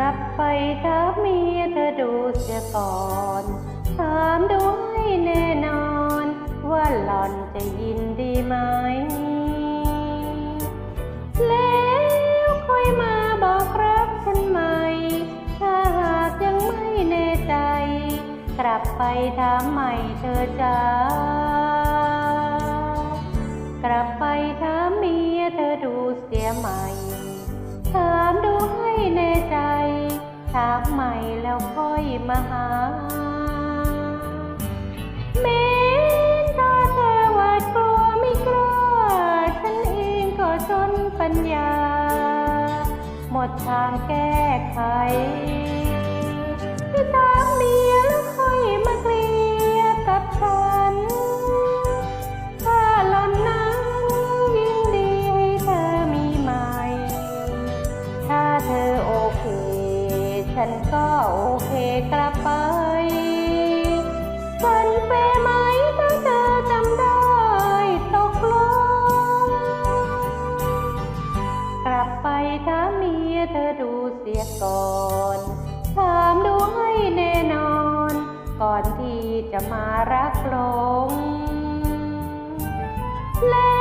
รับไปถ้าเมียเธอดูเสียก่อนถามดูให้แน่นอน ว่าหล่อนจะยินดีไหม แล้วค่อยมาบอกรักฉันใหม่ ถ้าหากยังไม่แน่ใจ กลับไปถามใหม่เธอจ้ากลับไปถามเมียเธอดูเสียใหม่ ถามดูให้แน่ มหาแม้ถ้าเธอหวาดกลัวไม่กล้าฉันเองก็จนปัญญา หมดทางแก้ไขที่ตามเมียแล้วค่อยมาเคลียร์กับฉัน ถ้าหล่นนั้นยิ่งดีให้เธอมีใหม่ ถ้าเธอโอเค ฉันก็โอ กลับไปฉันเปไหมถ้าเธอจำได้ตกลง กลับไปถามเมียเธอดูเสียก่อน ถามดูให้แน่นอน ก่อนที่จะมารักหลง แล้ว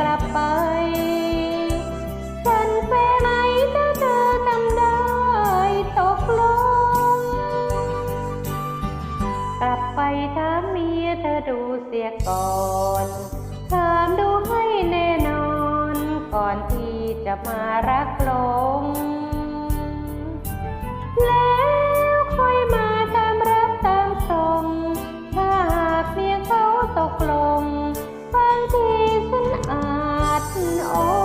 กลับไป ฉันเฟไห้เธอทำได้ตกลง กลับไปถามเมียเธอดูเสียก่อนถามดูให้แน่นอน ก่อนที่จะมารักลง แล้วค่อยมาตามรับตามส่งถ้าหากเมียเขาตกลง all.